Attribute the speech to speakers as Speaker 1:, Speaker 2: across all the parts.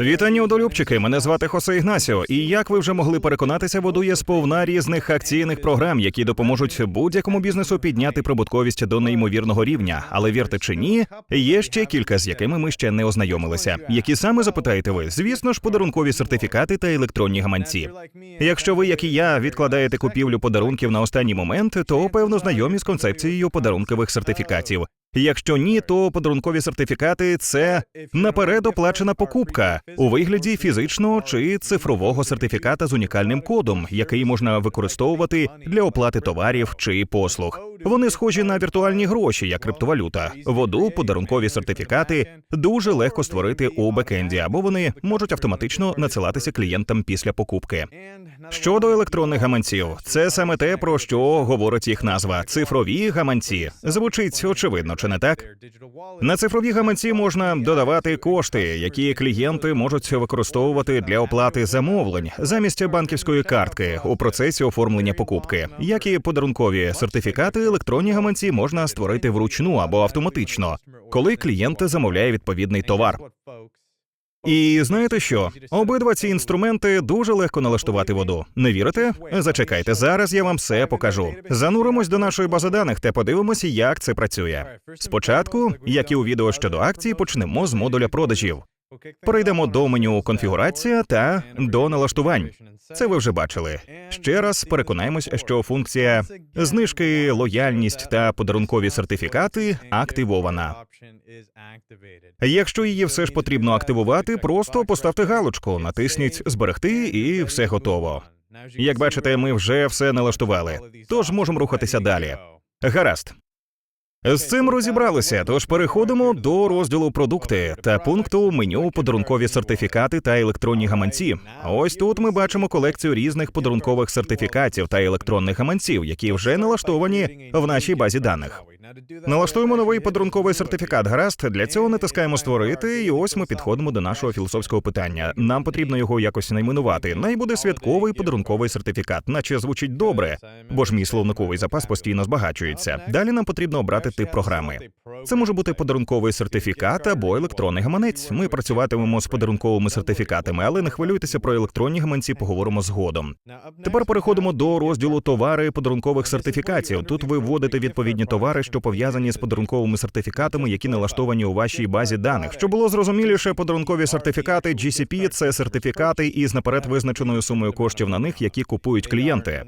Speaker 1: Вітання, удолюбчики. Мене звати Хосе Ігнасіо. І як ви вже могли переконатися, будує сповна різних акційних програм, які допоможуть будь-якому бізнесу підняти прибутковість до неймовірного рівня. Але вірте чи ні, є ще кілька, з якими ми ще не ознайомилися. Які саме запитаєте ви? Звісно ж, подарункові сертифікати та електронні гаманці. Якщо ви, як і я, відкладаєте купівлю подарунків на останній момент, то певно знайомі з концепцією подарункових сертифікатів. Якщо ні, то подарункові сертифікати це наперед оплачена покупка у вигляді фізичного чи цифрового сертифіката з унікальним кодом, який можна використовувати для оплати товарів чи послуг. Вони схожі на віртуальні гроші, як криптовалюта. Воду подарункові сертифікати дуже легко створити у бекенді, або вони можуть автоматично надсилатися клієнтам після покупки. Щодо електронних гаманців, це саме те, про що говорить їх назва цифрові гаманці. Звучить очевидно, чи не так? На цифрові гаманці можна додавати кошти, які клієнти можуть використовувати для оплати замовлень замість банківської картки у процесі оформлення покупки. Як і подарункові сертифікати, електронні гаманці можна створити вручну або автоматично, коли клієнт замовляє відповідний товар. І знаєте що? Обидва ці інструменти дуже легко налаштувати воду. Не вірите? Зачекайте, зараз я вам все покажу. Зануримось до нашої бази даних та подивимося, як це працює. Спочатку, як і у відео щодо акції, почнемо з модуля продажів. Перейдемо до меню конфігурація та до налаштувань. Це ви вже бачили. Ще раз переконаємось, що функція знижки, лояльність та подарункові сертифікати активована. Якщо її все ж потрібно активувати, просто поставте галочку, натисніть зберегти, і все готово. Як бачите, ми вже все налаштували, тож можемо рухатися далі. Гаразд. З цим розібралися, тож переходимо до розділу продукти та пункту меню подарункові сертифікати та електронні гаманці. Ось тут ми бачимо колекцію різних подарункових сертифікатів та електронних гаманців, які вже налаштовані в нашій базі даних. Налаштуємо новий подарунковий сертифікат. Гаразд, для цього натискаємо створити, і ось ми підходимо до нашого філософського питання. Нам потрібно його якось найменувати. Най буде святковий подарунковий сертифікат, наче звучить добре, бо ж мій словниковий запас постійно збагачується. Далі нам потрібно обрати тип програми. Це може бути подарунковий сертифікат або електронний гаманець. Ми працюватимемо з подарунковими сертифікатами, але не хвилюйтеся про електронні гаманці, поговоримо згодом. Тепер переходимо до розділу товари подарункових сертифікатів. Тут ви вводите відповідні товари, що пов'язані з подарунковими сертифікатами, які налаштовані у вашій базі даних. Щоб було зрозуміліше, подарункові сертифікати GCP – це сертифікати із наперед визначеною сумою коштів на них, які купують клієнти.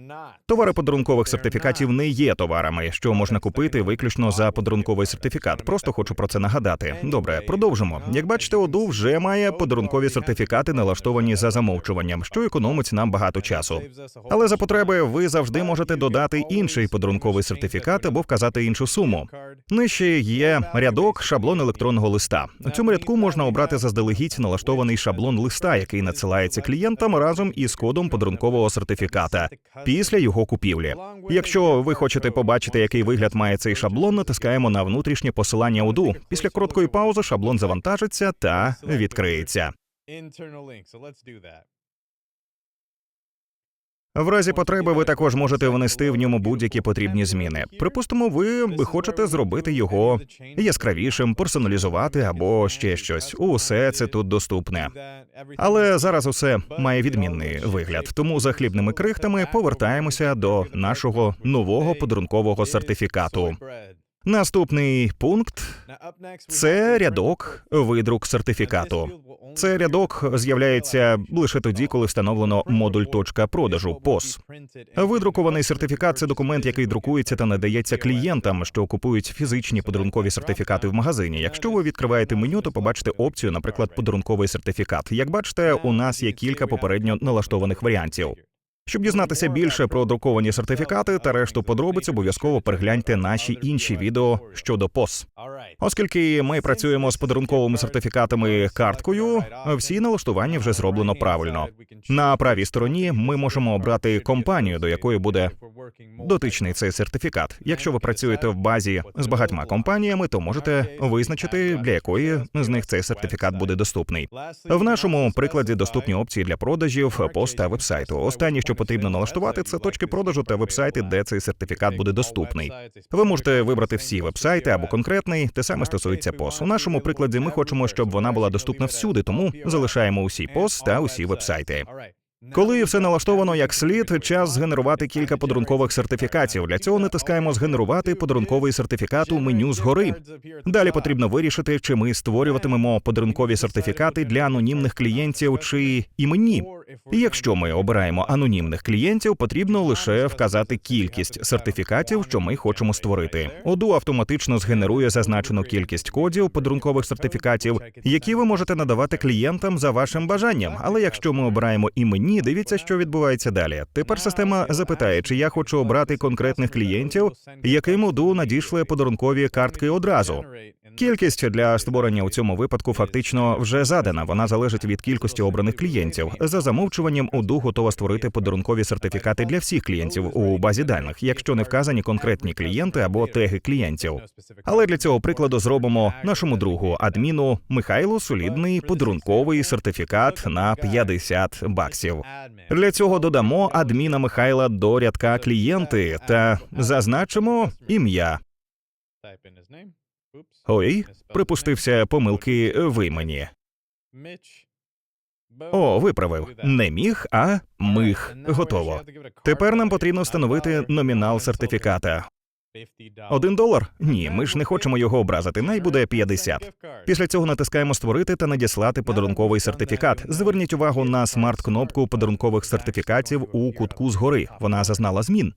Speaker 1: Товари подарункових сертифікатів не є товарами, що можна купити виключно за подарунковий сертифікат. Просто хочу про це нагадати. Добре, продовжимо. Як бачите, ОДУ вже має подарункові сертифікати, налаштовані за замовчуванням, що економить нам багато часу. Але за потреби ви завжди можете додати інший подарунковий сертифікат або вказати іншу суму. Нижче є рядок шаблон електронного листа. У цьому рядку можна обрати заздалегідь налаштований шаблон листа, який надсилається клієнтам разом із кодом подарункового сертифіката після його купівлі. Якщо ви хочете побачити, який вигляд має цей шаблон, натискаємо на внутрішнє посилання УДУ. Після короткої паузи шаблон завантажиться та відкриється. В разі потреби ви також можете внести в ньому будь-які потрібні зміни. Припустимо, ви хочете зробити його яскравішим, персоналізувати або ще щось. Усе це тут доступне. Але зараз усе має відмінний вигляд. Тому за хлібними крихтами повертаємося до нашого нового подарункового сертифікату. Наступний пункт це рядок видрук сертифікату. Це рядок з'являється лише тоді, коли встановлено модуль точка продажу POS. Видрукований сертифікат це документ, який друкується та надається клієнтам, що купують фізичні подарункові сертифікати в магазині. Якщо ви відкриваєте меню, то побачите опцію, наприклад, подарунковий сертифікат. Як бачите, у нас є кілька попередньо налаштованих варіантів. Щоб дізнатися більше про друковані сертифікати та решту подробиць, обов'язково перегляньте наші інші відео щодо POS. Оскільки ми працюємо з подарунковими сертифікатами карткою, всі налаштування вже зроблено правильно. На правій стороні ми можемо обрати компанію, до якої буде дотичний цей сертифікат. Якщо ви працюєте в базі з багатьма компаніями, то можете визначити, для якої з них цей сертифікат буде доступний. В нашому прикладі доступні опції для продажів, пост та вебсайту. Останнє, що потрібно налаштувати, це точки продажу та вебсайти, де цей сертифікат буде доступний. Ви можете вибрати всі вебсайти або конкретний. Те саме стосується POS. У нашому прикладі ми хочемо, щоб вона була доступна всюди, тому залишаємо усі POS та усі вебсайти. Коли все налаштовано як слід, час згенерувати кілька подарункових сертифікатів. Для цього натискаємо згенерувати подарунковий сертифікат у меню згори. Далі потрібно вирішити, чи ми створюватимемо подарункові сертифікати для анонімних клієнтів чи іменні. І якщо ми обираємо анонімних клієнтів, потрібно лише вказати кількість сертифікатів, що ми хочемо створити. Оду автоматично згенерує зазначену кількість кодів подарункових сертифікатів, які ви можете надавати клієнтам за вашим бажанням. Але якщо ми обираємо іменні, дивіться, що відбувається далі. Тепер система запитає, чи я хочу обрати конкретних клієнтів, яким Оду надійшли подарункові картки одразу. Кількість для створення у цьому випадку фактично вже задана. Вона залежить від кількості обраних клієнтів. За замовчуванням УДУ готова створити подарункові сертифікати для всіх клієнтів у базі даних, якщо не вказані конкретні клієнти або теги клієнтів. Але для цього прикладу зробимо нашому другу адміну Михайлу солідний подарунковий сертифікат на 50 баксів. Для цього додамо адміна Михайла до рядка клієнти та зазначимо ім'я. Ой, припустився помилки в імені. О, виправив. Не міг, а миг. Готово. Тепер нам потрібно встановити номінал сертифіката. Один долар? Ні, ми ж не хочемо його образити. Най буде 50. Після цього натискаємо створити та надіслати подарунковий сертифікат. Зверніть увагу на смарт-кнопку подарункових сертифікатів у кутку згори. Вона зазнала змін.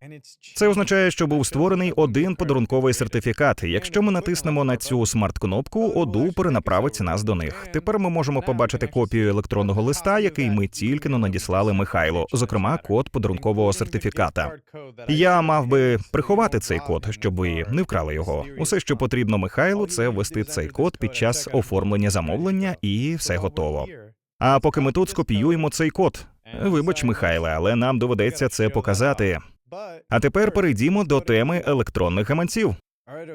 Speaker 1: Це означає, що був створений один подарунковий сертифікат. Якщо ми натиснемо на цю смарт-кнопку, оду перенаправить нас до них. Тепер ми можемо побачити копію електронного листа, який ми тільки но надіслали Михайлу, зокрема код подарункового сертифіката. Я мав би приховати цей код, щоб ви не вкрали його. Усе, що потрібно Михайлу, це ввести цей код під час оформлення замовлення, і все готово. А поки ми тут скопіюємо цей код. Вибач, Михайле, але нам доведеться це показати. А тепер перейдімо до теми електронних гаманців.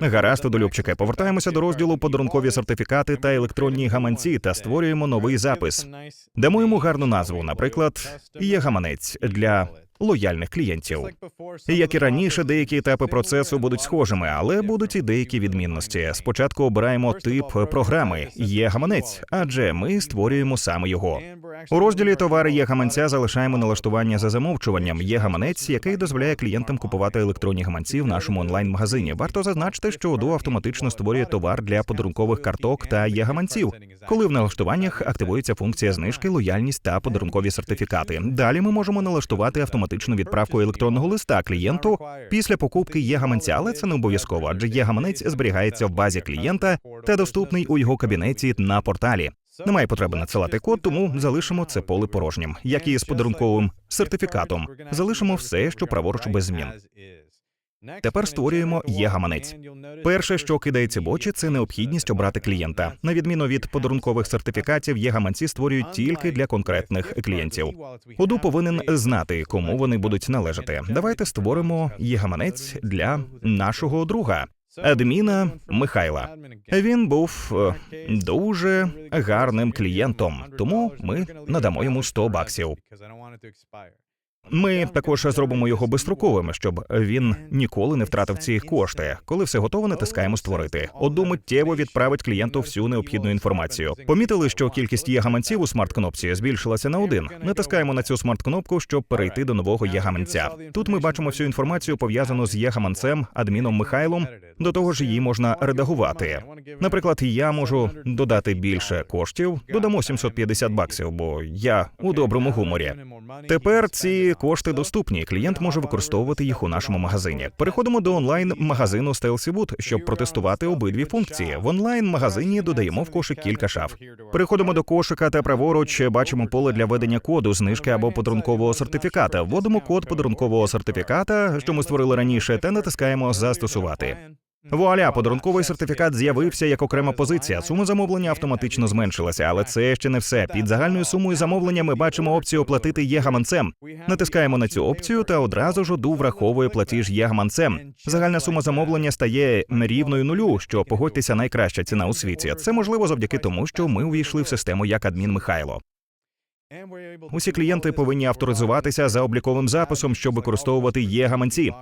Speaker 1: Гаразд, Одолюбчике, повертаємося до розділу подарункові сертифікати та електронні гаманці та створюємо новий запис. Дамо йому гарну назву, наприклад, є гаманець для лояльних клієнтів. І як і раніше, деякі етапи процесу будуть схожими, але будуть і деякі відмінності. Спочатку обираємо тип програми є гаманець, адже ми створюємо саме його. У розділі товари є гаманця залишаємо налаштування за замовчуванням. Є гаманець, який дозволяє клієнтам купувати електронні гаманці в нашому онлайн-магазині. Варто зазначити, що ОДО автоматично створює товар для подарункових карток та є гаманців, коли в налаштуваннях активується функція знижки, лояльність та подарункові сертифікати. Далі ми можемо налаштувати автоматичну відправку електронного листа клієнту після покупки є гаманця, але це не обов'язково, адже є гаманець зберігається в базі клієнта та доступний у його кабінеті на порталі. Немає потреби надсилати код, тому залишимо це поле порожнім, як і з подарунковим сертифікатом. Залишимо все, що праворуч без змін. Тепер створюємо є гаманець. Перше, що кидається в очі, це необхідність обрати клієнта. На відміну від подарункових сертифікатів, є гаманці створюють тільки для конкретних клієнтів. Оду повинен знати, кому вони будуть належати. Давайте створимо є гаманець для нашого друга. Адміна Михайла він був е, дуже гарним клієнтом, тому ми надамо йому 100 баксів. Ми також зробимо його безстроковим, щоб він ніколи не втратив ці кошти. Коли все готово, натискаємо створити. Оду миттєво відправить клієнту всю необхідну інформацію. Помітили, що кількість є у смарт-кнопці збільшилася на один. Натискаємо на цю смарт-кнопку, щоб перейти до нового є. Тут ми бачимо всю інформацію пов'язану з є адміном Михайлом. До того ж, її можна редагувати. Наприклад, я можу додати більше коштів, додамо 750 баксів, бо я у доброму гуморі. Тепер ці кошти доступні. Клієнт може використовувати їх у нашому магазині. Переходимо до онлайн-магазину Wood, щоб протестувати обидві функції. В онлайн-магазині додаємо в кошик кілька шаф. Переходимо до кошика та праворуч бачимо поле для ведення коду, знижки або подарункового сертифіката. Вводимо код подарункового сертифіката, що ми створили раніше, та натискаємо Застосувати. Вуаля, подарунковий сертифікат з'явився як окрема позиція. Сума замовлення автоматично зменшилася, але це ще не все. Під загальною сумою замовлення ми бачимо опцію оплатити є гаманцем. Натискаємо на цю опцію, та одразу ж оду враховує платіж є гаманцем. Загальна сума замовлення стає рівною нулю, що погодьтеся найкраща ціна у світі. Це можливо завдяки тому, що ми увійшли в систему як адмін Михайло. Усі клієнти повинні авторизуватися за обліковим записом, щоб використовувати є-гаманці.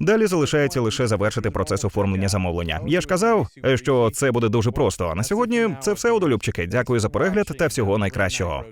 Speaker 1: Далі залишається лише завершити процес оформлення замовлення. Я ж казав, що це буде дуже просто. А на сьогодні це все, одолюбчики. Дякую за перегляд та всього найкращого.